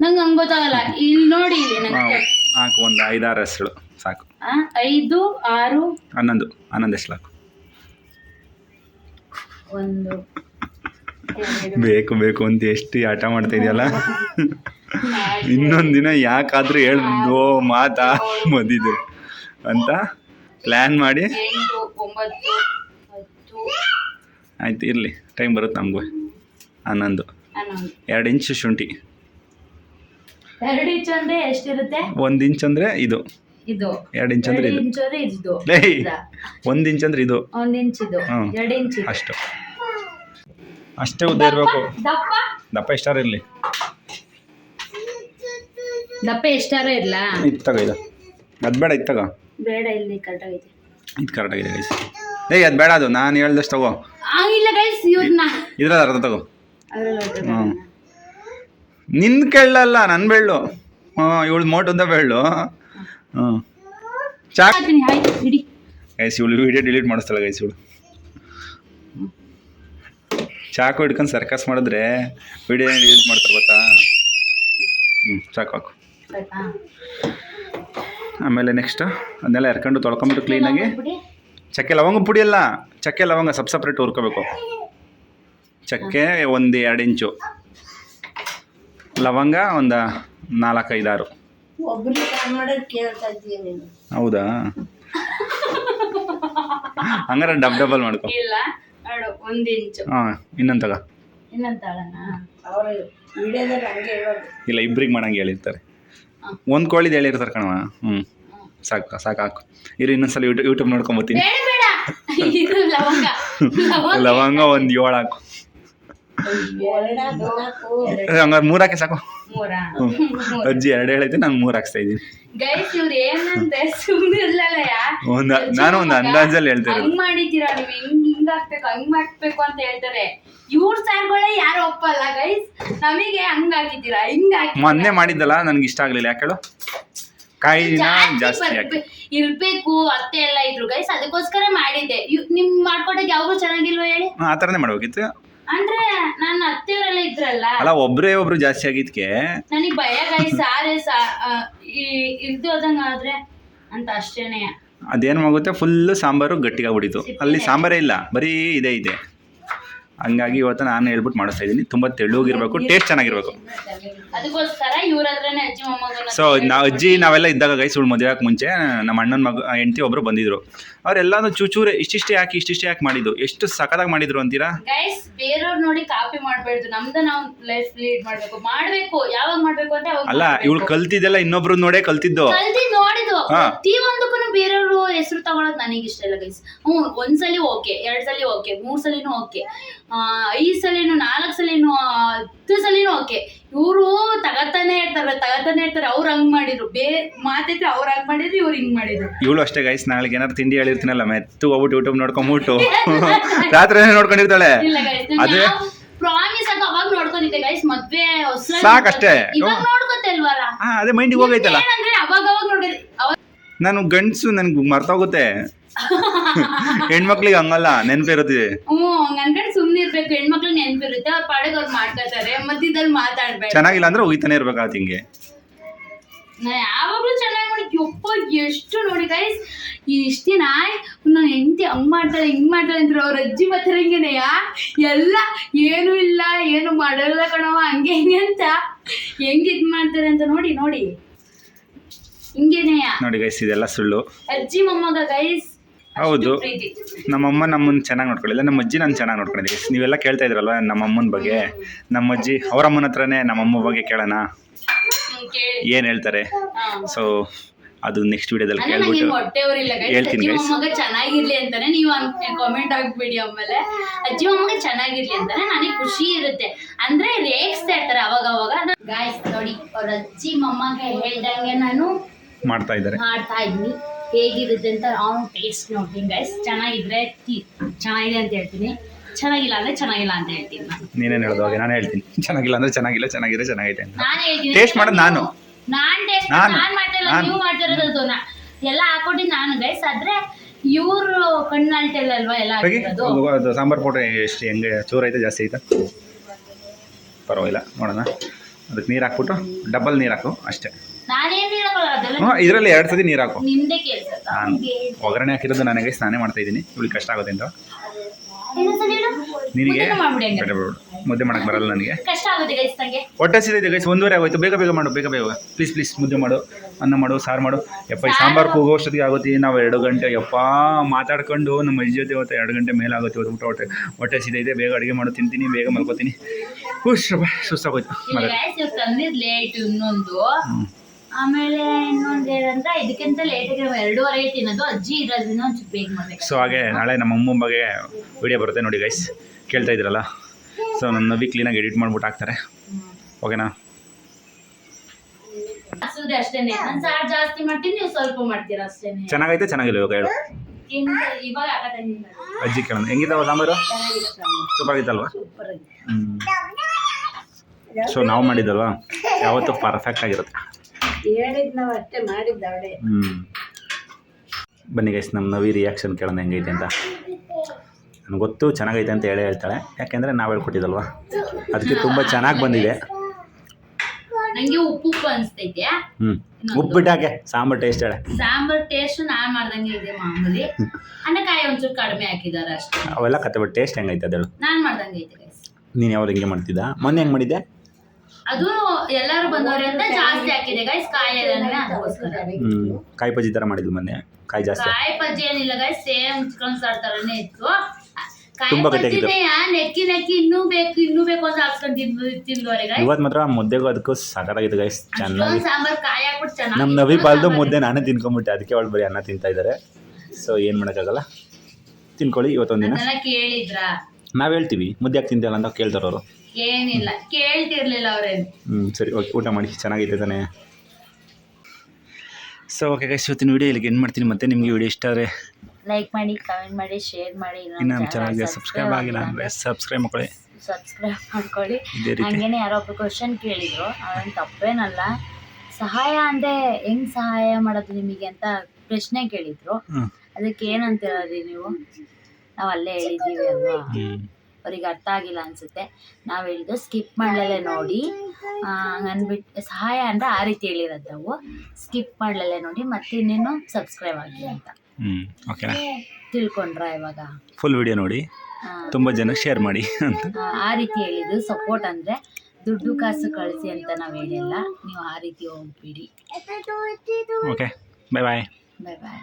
ನಂಗೆ ಹಂಗೆ ಗೊತ್ತಾಗಲ್ಲ. ಇಲ್ಲಿ ನೋಡಿ ಇಲ್ಲಿ ನಂಗೆ. ಹಾಕು ಒಂದು ಐದಾರು ಹೆಸರು ಸಾಕು. ಆ, ಐದು ಆರು. ಹನ್ನೊಂದು ಹನ್ನೊಂದು ಹೆಸರು ಹಾಕು. ಒಂದು. ಎರಡು, ಬೇಕು ಬೇಕು ಅಂತ ಎಷ್ಟು ಆಟ ಮಾಡ್ತಾ ಇದೆಯಲ್ಲ? ನಾಲ್ಕು, ಇನ್ನೊಂದು ದಿನ ಯಾಕಾದ್ರೂ ಹೇಳ್ದೋ ಮಾತಾ ಮದಿದು ಅಂತ ಪ್ಲ್ಯಾನ್ ಮಾಡಿ. ಎಂಟು ಒಂಬತ್ತು ಹತ್ತು. ಆಯ್ತು ಇರಲಿ. ಟೈಮ್ ಬರುತ್ತೆ ನಮಗೂ. ಹನ್ನೊಂದು. ಹನ್ನೊಂದು. ಎರಡು ಇಂಚು ಶುಂಠಿ. ಎರಡು ಇಂಚ್ ಅಂದ್ರೆ ಎಷ್ಟಿರುತ್ತೆ? ಒಂದು ಇಂಚ್ ಅಂದ್ರೆ ಇದು. ಇದು. ಎರಡು ಇಂಚ್ ಅಂದರೆ ಇದು. ಇಂಚು ಅಂದ್ರೆ ಇದು? ಒಂದು ಇಂಚ್ ಅಂದರೆ ಇದು. ಒಂದ್ ಇಂಚ್ ಇದು. ಹ್ಮ್. ಎರಡು ಇಂಚ್ ಇದು. ಅಷ್ಟು. ಅಷ್ಟೇ ಉದ್ದ ಇರಬೇಕು. ದಪ್ಪ? ದಪ್ಪ ಎಷ್ಟಾರ ಇರಲಿ? ದಪ್ಪ ಎಷ್ಟಾರ ಇರ್ಲ? ಇದು ತಗೋ ಇದು. ಅದು ಬೇಡ ಇದು ತಗೋ. ಬೇಡ ಇಲ್ಲಿ ಕರೆಕ್ಟಾಗೈತೆ. ಇದು ಕರೆಕ್ಟಾಗಿದೆ ಗೈಸ್ ಏಯ್ ಅದು ಬೇಡ ಅದು. ನಾನು ಹೇಳ್ದಷ್ಟು ತಗೋ. ಇಲ್ಲ ಗೈಸ್ ಇವ್ರನ್ನ ಇದ್ರಲ್ಲಿ ಅರ್ಧ ತಗೋ. ಅದ್ರಲ್ಲಿ ಹ್ಞೂ ನಿನ್ನ ಕೇಳಲ್ಲ ನನ್ನ ಬೆಳ್ಳು ಇವಳು ಅಂತ ಬೆಳ್ಳು ಚಾಕ್ ಗೈಸ್ ಇವಳು ವಿಡಿಯೋ ಡಿಲೀಟ್ ಮಾಡಿಸ್ತಾಳೆ ಗೈಸ್ ಇವಳು. ಚಾಕು ಹಿಡ್ಕೊಂಡು ಸರ್ಕಸ್ ಮಾಡಿದ್ರೆ ವಿಡಿಯೋ ಡಿಲೀಟ್ ಮಾಡ್ತಾರೆ ಗೊತ್ತಾ? ಹ್ಞೂ ಚಾಕು ಹಾಕು. ಆಮೇಲೆ ನೆಕ್ಸ್ಟ್ ಅದನ್ನೆಲ್ಲ ಎರ್ಕೊಂಡು ತೊಳ್ಕೊಂಬಿಟ್ಟು ಕ್ಲೀನಾಗಿ. ಚಕ್ಕೆ ಲವಂಗ ಪುಡಿ? ಅಲ್ಲ ಚಕ್ಕೆ ಲವಂಗ ಸಪ್ ಸಪ್ರೇಟ್ ಹುರ್ಕೋಬೇಕು. ಚಕ್ಕೆ ಒಂದು ಎರಡು ಇಂಚು. ಲವಂಗ ಒಂದು ನಾಲ್ಕೈದಾರು. ಹೌದಾ? ಹಂಗಾರೆ ಡಬ್ ಡಬಲ್ ಮಾಡ್ಕೊ. ಇಲ್ಲ ನೋಡು ಒಂದ್ ಇಂಚು ಹಾಂ ಇನ್ನೊಂದು ತಗ. ಇಲ್ಲ ಇಬ್ರಿಗೆ ಮಾಡಂಗೆ ಹೇಳಿರ್ತಾರೆ. ಒಂದು ಕೋಳಿದು ಹೇಳಿರ್ತಾರೆ ಕಣವ ಹ್ಞೂ ಸಾಕು ಸಾಕು ಹಾಕು. ಇರು ಇನ್ನೊಂದ್ಸಲ ಯೂಟ್ಯೂಬ್ ಯೂಟ್ಯೂಬ್ ನೋಡ್ಕೊಂಬತ್ತೀನಿ ಬೇಡ ಬೇಡ. ಇದು ಲವಂಗ. *laughs* ಲವಂಗ ಒಂದು ಏಳು ಹಾಕು. ಹಂಗಾರೆ ಮೂರು ಹಾಕಿ ಸಾಕು. ಅಜ್ಜಿ ಎರಡು ಹೇಳೈತೆ ನಾನು ಮೂರ್ ಹಾಕ್ಸ್ತಾ ಇದ್ದೀನಿ. ಗೈಸ್ ಇವ್ರು ಏನಂದ್ರೆ ಸುಮ್ಮನೆ ಇರ್ಲಲ್ಲಯ್ಯ? ಒಂದು ನಾನು ಒಂದು ಅಂದಾಜಲ್ಲಿ ಹೇಳ್ತೇನೆ ಇರೋದು ಹಂಗ್ ಮಾಡಿದ್ದೀರಾ ನೀವು? ಹಿಂಗ್ ಹಿಂಗ್ ಹಾಕ್ಬೇಕು ಹಂಗ್ ಮಾಡ್ಬೇಕು ಅಂತ ಹೇಳ್ತಾರೆ. ಇವ್ರ ಸಾರ್ಗಳೇ ಯಾರು ಒಪ್ಪಲ್ಲ ಗೈಸ್ ನಮಗೆ ಹಂಗ್ ಹಾಕಿದ್ದೀರಾ? ಹಿಂಗ್ ಹಾಕಿ ಮೊನ್ನೆ ಮಾಡಿದ್ದಲ್ಲ ನನ್ಗೆ ಇಷ್ಟ ಆಗಲಿಲ್ಲ. ಯಾಕೆ ಹೇಳು? ಕಾಯಿನ ಜಾಸ್ತಿ ಹಾಕಿ. ಇರ್ಬೇಕು ಅತ್ತೆ ಎಲ್ಲ ಇದ್ರು ಗೈಸ್ ಅದಕ್ಕೋಸ್ಕರ ಮಾಡಿದ್ದೆ. ನಿಮ್ ಮಾಡ್ಕೊಡಕ್ ಯಾವ್ದು ಚೆನ್ನಾಗಿಲ್ವ ಹೇಳಿ? ಆತರನೇ ಆ ಥರನೇ ಮಾಡ್ಬೇಕಿತ್ತು. ಅಂದ್ರೆ ನನ್ನ ಅತ್ತೆಯವರೆಲ್ಲ ಇದ್ರಲ್ಲ? ಅಲ್ಲ ಒಬ್ರೇ ಒಬ್ರು ಜಾಸ್ತಿ ಆಗಿದ್ಕೆ. ನನಗ್ ಭಯ ಗಾಯ ಸಾರೆ ಸಾ ಇಲ್ದು ಹೋದಂಗ ಆದ್ರೆ ಅಂತ ಅಷ್ಟೇನೆ ಅದೇನು ಆಗುತ್ತೆ ಫುಲ್ ಸಾಂಬಾರು ಗಟ್ಟಿಗಾಗ್ಬಿಟ್ಟಿತ್ತು ಅಲ್ಲಿ ಸಾಂಬಾರೇ ಇಲ್ಲ. ಬರೀ ಇದೇ ಇದೆ. ಹಂಗಾಗಿ ಇವತ್ತು ನಾನು ಹೇಳ್ಬಿಟ್ಟು ಮಾಡಿಸ್ತಾ ಇದ್ದೀನಿ ತುಂಬ ತೆಳ್ಳಗಿರ್ಬೇಕು ಟೇಸ್ಟ್ ಚೆನ್ನಾಗಿರ್ಬೇಕು. ಸೊ ನಾ ಅಜ್ಜಿ ನಾವೆಲ್ಲ ಇದ್ದಾಗ ಗೈಸ್ ಸುಳ್ಳು ಮದುವೆ ಹಾಕಿ ಮುಂಚೆ ನಮ್ಮ ಅಣ್ಣನ ಮಗ ಹೆಂಡತಿ ಒಬ್ಬರು ಬಂದಿದ್ರು. ಅವರೆಲ್ಲಾನು ಚೂಚೂರೆ ಇಷ್ಟಿಷ್ಟೇ ಹಾಕಿ ಇಷ್ಟಿಷ್ಟೇ ಯಾಕೆ ಮಾಡಿದ್ದು. ಎಷ್ಟು ಸಖತ್ತಾಗಿ ಮಾಡಿದ್ರು ಅಂತೀರಾ? ಗೈಸ್ ಬೇರೆಯವ್ರು ನೋಡಿ ಕಾಪಿ ಮಾಡಬಾರ್ದು. ನಮ್ದು ನಾವು ಲೈಫ್ ಲೀಡ್ ಮಾಡಬೇಕು. ಮಾಡಬೇಕು. ಯಾವಾಗ ಮಾಡಬೇಕು ಅಂತ ಅಲ್ಲ ಇವಳು ಕಲ್ತಿದ್ದೆಲ್ಲ ಇನ್ನೊಬ್ರು ನೋಡೇ ಕಲ್ತಿದ್ದು. ಕಲ್ತಿ ನೋಡಿದ್ವು ಹಾ. ಪ್ರತಿ ಒಂದಕ್ಕೂ ಬೇರೆಯವರು ಹೆಸರು ತಗೊಳಕ್ ನನಗೆ ಇಷ್ಟ ಇಲ್ಲ ಗೈಸ್ ಹ್ಞೂ ಒಂದ್ಸಲಿ ಓಕೆ ಎರಡ್ ಸಲಿ ಓಕೆ ಮೂರ್ ಸಲಿನೂ ಓಕೆ ಐದ್ ಸಲೇನು ನಾಲ್ಕು ಸಲೇನು ಹತ್ತು ಸಲೇನು ಓಕೆ. ಇವರು ತಗತಾನೆ ಇರ್ತಾರೆ ತಗತಾನೆ ಇರ್ತಾರೆ ಅವ್ರು ಹಂಗ್ ಮಾಡಿದ್ರು. ಬೇ ಮಾತಿದ್ರೆ ಅವ್ರ ಹಂಗ್ ಮಾಡಿದ್ರು ಇವ್ರು ಹಿಂಗ್ ಮಾಡಿದ್ರು. ಇವಳು ಅಷ್ಟೇ ಗೈಸ್ ನಾಳೆಗೆ ಏನಾದ್ರು ತಿಂಡಿ ಹೇಳಿರ್ತೀನಲ್ಲ ಮೆತ್ತು ಹೋಗ್ಬಿಟ್ಟು ಯೂಟ್ಯೂಬ್ ನೋಡ್ಕೊಂಬಿಟ್ಟು. ರಾತ್ರಿ ನೋಡ್ಕೊಂಡಿರ್ತಾಳೆ. ಅದೇ ಪ್ರಾಮಿಸ್ ಆಗ ಅವಾಗ ನೋಡ್ಕೊಂಡಿದ್ದೆ ಗೈಸ್ ಮದ್ವೆ ಹೊಸ ಸಾಕಷ್ಟೇ. ಇವಾಗ ಅದೇ ಮೈಂಡಿಗೆ ಹೋಗೈತಲ್ಲ. ಅವಾಗ ಅವಾಗ ನೋಡಿದ್ರಿ. ಅವಾಗ ನಾನು ಗಂಡಸು ನನ್ಗೆ ಮರ್ತೋಗುತ್ತೆ. *laughs* ಹೆಣ್ಮಕ್ಳಿಗೆ ಹಂಗಲ್ಲ ನೆನ್ಪಿರುತ್ತೆ. ಹ್ಞೂ ಹಂಗ್ ಅನ್ಕೊಂಡ್ ಸುಮ್ನೆ ಇರ್ಬೇಕು ಹೆಣ್ಮಕ್ಳು ನೆನ್ಪಿರುತ್ತೆ ಅವ್ರ ಪಾಡಿಗೆ ಅವ್ರು ಮಾಡ್ಕೊತಾರೆ ಮಧ್ಯದಲ್ಲಿ ಮಾತಾಡ್ಬೇಕು ಚೆನ್ನಾಗಿಲ್ಲ ಅಂದ್ರೆ ಹೋಗ್ತಾನೆ ಇರ್ಬೇಕಾಗತ್ತೆ ಹಿಂಗೆ ನಾ ಯಾವಾಗ್ಲೂ ಚೆನ್ನಾಗಿ ನೋಡಿ ಯಪ್ಪ ಎಷ್ಟು ನೋಡಿ ಗೈಸ್ ಇಷ್ಟಿನ ನನ್ನ ಹೆಂಡತಿ ಹಂಗ್ ಮಾಡ್ತಾಳೆ ಹಿಂಗ್ ಮಾಡ್ತಾಳೆ ಅಂದ್ರೆ ಅವ್ರ ಅಜ್ಜಿ ಮತ್ತೆ ಹಿಂಗೇನೆಯ ಎಲ್ಲ ಏನು ಇಲ್ಲ ಏನು ಮಾಡಲ್ಲ ಕಣವ ಹಂಗೆ ಹಿಂಗೆ ಅಂತ. ಹೆಂಗ್ ಇದ್ ಮಾಡ್ತಾರೆ ಅಂತ ನೋಡಿ ನೋಡಿ. ಹಿಂಗೇನೆಯ ನೋಡಿ ಗೈಸ್ ಇದೆಲ್ಲ ಸುಳ್ಳು. ಅಜ್ಜಿ ಮೊಮ್ಮಗ ಗೈಸ್ ಹೌದು. ನಮ್ಮಮ್ಮ ನಮ್ಮನ್ನ ಚೆನ್ನಾಗಿ ನೋಡ್ಕೊಳ್ಳಿಲ್ಲ ನಮ್ಮ ಅಜ್ಜಿ ನಾನು ಚೆನ್ನಾಗಿ ನೋಡ್ಕೊಂಡಿದ್ದೆ ನೀವೆಲ್ಲ ಕೇಳ್ತಾ ಇದ್ರಲ್ವ ನಮ್ಮ ಅಮ್ಮನ ಬಗ್ಗೆ. ನಮ್ಮ ಅಜ್ಜಿ ಅವ್ರ ಅಮ್ಮನ ಹತ್ರನೇ ನಮ್ಮಮ್ಮ ಬಗ್ಗೆ ಕೇಳೋಣ. ಏನು ಹೇಳ್ತಾರೆ. ಸೊ ಅದು ನೆಕ್ಸ್ಟ್ ವಿಡಿಯೋದಲ್ಲಿ ಕೇಳ್ಬಿಟ್ಟು ಗೈಸ್ ಹೇಳ್ತೀನಿ ಅಜ್ಜಿ ಮಗ ಚೆನ್ನಾಗಿರ್ಲಿ ಅಂತಾನೆ ನೀವು ಕಾಮೆಂಟ್ ಹಾಕ್ಬಿಡಿ ಆಮೇಲೆ. ಅಜ್ಜಿ ಮಗ ಚೆನ್ನಾಗಿರ್ಲಿ ಅಂತಾನೆ ನನಗೆ ಖುಷಿ ಇರುತ್ತೆ. ಅಂದ್ರೆ ರೇಗಿಸ್ತಾ ಇರ್ತಾರೆ ಅವಾಗ ಅವಾಗ. ಗಾಯ್ಸ್ ನೋಡಿ ಅವ್ರ ಅಜ್ಜಿ ಮೊಮ್ಮಗ ಹೇಳ್ದಂಗೆ ನಾನು ಮಾಡ್ತಾ ಇದ್ದಾರೆ. ಮಾಡ್ತಾ ಇದ್ನಿ ಹೇಗಿರುತ್ತೆ ಅಂತ ಅವ್ನು ಟೇಸ್ಟ್ ನೋಡ್ತೀನಿ ಗೈಸ್ ಚೆನ್ನಾಗಿದ್ರೆ ತಿ- ಚೆನ್ನಾಗಿದೆ ಅಂತ ಹೇಳ್ತೀನಿ. ಚೆನ್ನಾಗಿಲ್ಲ ಅಂದ್ರೆ ಚೆನ್ನಾಗಿಲ್ಲ ಅಂತ ಹೇಳ್ತೀನಿ ನಾನು. ನೀನೇನು ಹೇಳೋದು? ಹಾಗೆ ನಾನು ಹೇಳ್ತೀನಿ. ಚೆನ್ನಾಗಿಲ್ಲ ಅಂದ್ರೆ ಚೆನ್ನಾಗಿಲ್ಲ ಚೆನ್ನಾಗಿದೆ ಚೆನ್ನಾಗಿದೆ ಅಂತ. ನಾನು ಹೇಳ್ತೀನಿ. Taste ಮಾಡೋದು ನಾನು. ನಾನು ಟೇಸ್ಟ್ ನಾನು. ನಾನ್. ಮಾಡ್ತಾ ಇಲ್ಲ ನಾನು. ನೀವು ಮಾಡ್ತಾ ಇರೋದು ನಾ- ಎಲ್ಲ ಹಾಕೊಟ್ಟಿದ್ದು ನಾನು ಗೈಸ್ ಆದ್ರೆ ಇವ್ರು ಕಣ್ಣಾಲ್ಟೆಲ್ಲಲ್ವಾ ಎಲ್ಲ ಹೋಗಿ. ಹಾಕಿರೋದು? ಅದು ಸಾಂಬಾರು ಪೌಡ್ರ್ ಎಷ್ಟು ಹೆಂಗೆ ಚೂರು ಐತೆ ಜಾಸ್ತಿ ಐತೆ ಪರವಾಗಿಲ್ಲ ನೋಡೋಣ. ಅದಕ್ಕೆ ನೀರು ಹಾಕ್ಬಿಟ್ಟು ಡಬಲ್ ನೀರು ಹಾಕು ಅಷ್ಟೇ. ಇದರಲ್ಲಿ ಎರಡು ಸತಿ ನೀರು ಹಾಕು. ನಾನು ಒಗ್ಗರಣೆ ಹಾಕಿರೋದು ನನಗೆ ಸ್ನಾನ ಮಾಡ್ತಾ ಇದ್ದೀನಿ. ಇವಳಿಗೆ ಕಷ್ಟ ಆಗುತ್ತೆ ಅಂತ. ನಿನಗೆ ಮುದ್ದೆ ಮಾಡಕ್ ಬರಲ್ಲ ನನಗೆ. ಹೊಟ್ಟೆ ಸಿದಿದೆ ಗೈಸ್ ಒಂದೂವರೆ ಆಗೋಯ್ತು. ಬೇಗ ಬೇಗ ಮಾಡು ಬೇಗ ಬೇಗ. ಪ್ಲೀಸ್ ಪ್ಲೀಸ್ ಮುದ್ದೆ ಮಾಡು ಅನ್ನ ಮಾಡು ಸಾರು ಮಾಡು. ಯಪ್ಪ ಈ ಸಾಂಬಾರು ಕೂಗೋಷ್ಟೊತ್ತಿಗೆ ಆಗುತ್ತೆ. ನಾವು ಎರಡು ಗಂಟೆ ಯಪ್ಪ ಮಾತಾಡ್ಕೊಂಡು ನಮ್ಮ ಅಜ್ಜಿ ಜೊತೆ ಇವತ್ತು ಎರಡು ಗಂಟೆ ಮೇಲೆ ಆಗುತ್ತೆ ಇವತ್ತು ಊಟ ಹೊಟ್ಟೆ ಹೊಟ್ಟೆ ಇದೆ ಬೇಗ ಅಡುಗೆ ಮಾಡು ತಿಂತೀನಿ ಬೇಗ ಮಲ್ಕೋತೀನಿ. ಖುಷ್ ಸುಸ್ತಾಗೋಯ್ತು. ಇಲ್ಲ ಆಮೇಲೆ ಇನ್ನೊಂದು ಏನಂದ್ರೆ ಇದಕ್ಕಿಂತ ಲೇಟ್ ಆಗಿ ಎರಡೂವರೆಗೆ ತಿನ್ನೋದು ಅಜ್ಜಿ ಇರೋದ್ರಿಂದ ಒಂದು ಬೇಗ ಮಾಡ್ಬೇಕು. ಸೊ ಹಾಗೆ ನಾಳೆ ನಮ್ಮ ಅಮ್ಮ ಬಗ್ಗೆ ವಿಡಿಯೋ ಬರುತ್ತೆ ನೋಡಿ ಗೈಸ್ ಕೇಳ್ತಾ ಇದ್ರಲ್ಲ? ಸೊ ನನ್ನ ನವಿ ಕ್ಲೀನಾಗಿ ಎಡಿಟ್ ಮಾಡ್ಬಿಟ್ಟು ಹಾಕ್ತಾರೆ. ಓಕೆನಾ ಹಸುದೆ ಅಷ್ಟೇನೆ. ನಾನು ಸಾರು ಜಾಸ್ತಿ ಮಾಡ್ತೀನಿ ನೀವು ಸ್ವಲ್ಪ ಮಾಡ್ತೀರಾ ಅಷ್ಟೇನೆ. ಚೆನ್ನಾಗೈತೆ ಚೆನ್ನಾಗಿಲ್ಲ ಇವಾಗ ಹೇಳು. ಇವಾಗ ಅಜ್ಜಿ ಕೇಳೋಣ. ಹೆಂಗಿದ್ದಾವ ಸಾಂಬಾರು? ಸೂಪರ್ ಆಗಿತ್ತಲ್ವಾ ಸೊ ನಾವು ಮಾಡಿದ್ದಲ್ವಾ? ಯಾವತ್ತೂ ಪರ್ಫೆಕ್ಟ್ ಆಗಿರುತ್ತೆ. ಹೇಳಿದ್ ನಾವು ಅಷ್ಟೇ ಮಾಡಿದ್ದ ಅವಳೆ. ಹ್ಞೂ ಬನ್ನಿ ಗೈಸ್ ನಮ್ಮ ನವಿ ರಿಯಾಕ್ಷನ್ ಕೇಳೋಣ ಹೆಂಗೈತೆ ಅಂತ. ನನಗೆ ಗೊತ್ತು ಚೆನ್ನಾಗೈತೆ ಅಂತ ಹೇಳೇ ಹೇಳ್ತಾಳೆ. ಯಾಕೆಂದರೆ ನಾವು ಹೇಳ್ಕೊಟ್ಟಿದ್ದಲ್ವಾ? ಅದಕ್ಕೆ ತುಂಬ ಚೆನ್ನಾಗಿ ಬಂದಿದೆ. ನಂಗೆ ಉಪ್ಪು ಉಪ್ಪು ಅನ್ಸ್ತೈತೆ. ಹ್ಞೂ ಉಪ್ಪಿಟ್ಟಾಕೆ ಸಾಂಬಾರು ಟೇಸ್ಟ್ ಹೇಳೆ. ಸಾಂಬಾರ್ ಟೇಸ್ಟ್ ನಾನ್ ಮಾಡ್ದಂಗೆ ಇದೆ ಮಾಮೂಲಿ. ಅನ್ನಕಾಯಿ ಒಂಚೂರು ಕಡಿಮೆ ಹಾಕಿದಾರೆ ಅಷ್ಟೇ. ಅವೆಲ್ಲ ಕತೆ ಬಟ್ ಟೇಸ್ಟ್ ಹೆಂಗೈತೆ ಅದೇಳು ನಾನ್ ಮಾಡ್ದಂಗೆ ಐತೆ guys. ನೀನು ಯಾವಾಗ ಹಿಂಗೆ ಮಾಡ್ತಿದ್ದ? ಮೊನ್ನೆ ಹೆಂಗೆ ಮಾಡಿದ್ದೆ? ಅದು ಎಲ್ಲರೂ ಬಂದವ್ರೆ ಅಂತ ಜಾಸ್ತಿ ಹಾಕಿದೆ. ಗೈಸ್ ಕಾಯಿ ಎಲ್ಲ ಅದಕ್ಕೋಸ್ಕರ. ಹ್ಞೂ ಕಾಯಿ ಬಜ್ಜಿ ಥರ ಮಾಡಿದ್ಲು ಮೊನ್ನೆ. ಕಾಯಿ ಜಾಸ್ತಿ. ಕಾಯಿ ಪಜ್ಜಿ ಏನಿಲ್ಲ ಗೈಸ್ ಸೇಮ್ ಚಿಕನ್ ಸಾರ್ ತರನೇ ಇತ್ತು. ಕಾಯಿ ತುಂಬಾ ಗಟ್ಟಿಯಾಗಿತ್ತು. ಪಜ್ಜಿನೇ ನೆಕ್ಕಿ ನೆಕ್ಕಿ ಇನ್ನೂ ಬೇಕು ಇನ್ನೂ ಬೇಕು ಅಂತ ಹಾಕ್ಸ್ಕೊಂಡು ತಿಂದು ತಿಂದವ್ರೆ ಗೈಸ್ ಇವತ್ತು ಮಾತ್ರ ಮುದ್ದೆಗೂ ಅದಕ್ಕೂ ಸಕತ್ತಾಗಿತ್ತು ಗೈಸ್ ಚೆನ್ನಾಗಿ. ಸಾಂಬಾರ್ ಕಾಯಿ ಹಾಕ್ಬಿಟ್ಟು ಚೆನ್ನಾಗಿ ನಮ್ಮ ನವಿ ಪಾಲ್ದು ಮುದ್ದೆ ನಾನೇ ತಿನ್ಕೊಂಬಿಟ್ಟೆ ಅದಕ್ಕೆ ಅವಳು ಬರೀ ಅನ್ನ ತಿಂತಾ ಇದ್ದಾರೆ ಸೊ ಏನು ಮಾಡೋಕ್ಕಾಗಲ್ಲ. ತಿನ್ಕೊಳ್ಳಿ ಇವತ್ತೊಂದಿನ. ದಿನ ಅದೆಲ್ಲ ಕೇಳಿದ್ರ? ನಾವು ಹೇಳ್ತೀವಿ ಮುದ್ದೆ ಯಾಕೆ ತಿಂತಲ್ಲ ಅಂತ ಕೇಳ್ತಾರೋರು ಅವರು. ಏನಿಲ್ಲ ಕೇಳ್ತಿರ್ಲಿಲ್ಲ ಅವ್ರೇನು ಹ್ಞೂ ಸರಿ ಓಕೆ ಊಟ ಮಾಡಿ ಚೆನ್ನಾಗೈತೆ ತಾನೇ? ಸೊ ಓಕೆ ಗೈಸ್ ಇವತ್ತಿನ ವಿಡಿಯೋ ಇಲ್ಲಿಗೆ ಏನು ಮಾಡ್ತೀನಿ. ಮತ್ತೆ ನಿಮಗೆ ವಿಡಿಯೋ ಇಷ್ಟ ಆದರೆ ಲೈಕ್ ಮಾಡಿ ಕಮೆಂಟ್ ಮಾಡಿ ಶೇರ್ ಮಾಡಿ. ಇನ್ನು ನಮ್ಮ ಚಾನಲ್ಗೆ ಸಬ್ಸ್ಕ್ರೈಬ್ ಆಗಿಲ್ಲ ಅಂದರೆ ಸಬ್ಸ್ಕ್ರೈಬ್ ಮಾಡ್ಕೊಳ್ಳಿ. ಸಬ್ಸ್ಕ್ರೈಬ್ ಮಾಡ್ಕೊಳ್ಳಿ. ಇದೇ ರೀತಿ. ಹಂಗೇನೆ ಯಾರೋ ಒಬ್ಬರು ಕ್ವಶನ್ ಕೇಳಿದ್ರು. ಅವೇನು ತಪ್ಪೇನಲ್ಲ. ಸಹಾಯ ಅಂದ್ರೆ ಹೆಂಗ್ ಸಹಾಯ ಮಾಡೋದು ನಿಮಗೆ ಅಂತ ಪ್ರಶ್ನೆ ಕೇಳಿದ್ರು. ಅದಕ್ಕೆ ಏನಂತ ಹೇಳಿದ್ರಿ ನೀವು? ನಾವು ಅಲ್ಲೇ ಹೇಳಿದ್ದೀವಿ ಅಲ್ವಾ? ಹ್ಞೂ ಅವ್ರಿಗೆ ಅರ್ಥ ಆಗಿಲ್ಲ ಅನ್ಸುತ್ತೆ. ನಾವು ಹೇಳಿದ್ದು ಸ್ಕಿಪ್ ಮಾಡಲೇ ನೋಡಿ. ಅಂದ್ಬಿಟ್ಟು ಸಹಾಯ ಅಂದ್ರೆ ಆ ರೀತಿ ಹೇಳಿರೋದು ನಾವು ಸ್ಕಿಪ್ ಮಾಡಲೇ ನೋಡಿ ಮತ್ತೆ ಇನ್ನೇನು ಸಬ್ಸ್ಕ್ರೈಬ್ ಆಗಿ ಅಂತ. ಹ್ಞೂ ಓಕೆನಾ ತಿಳ್ಕೊಂಡ್ರ ಇವಾಗ? ಫುಲ್ ವಿಡಿಯೋ ನೋಡಿ. ತುಂಬಾ ಜನಕ್ಕೆ ಶೇರ್ ಮಾಡಿ ಅಂತ. ಆ ರೀತಿ ಹೇಳಿದ್ದು. ಸಪೋರ್ಟ್ ಅಂದ್ರೆ ದುಡ್ಡು ಕಾಸು ಕಳಿಸಿ ಅಂತ ನಾವು ಹೇಳಿಲ್ಲ. ನೀವು ಆ ರೀತಿ ಹೋಗ್ಬಿಡಿ. ಓಕೆ ಬಾಯ್ ಬಾಯ್ ಬಾಯ್ ಬಾಯ್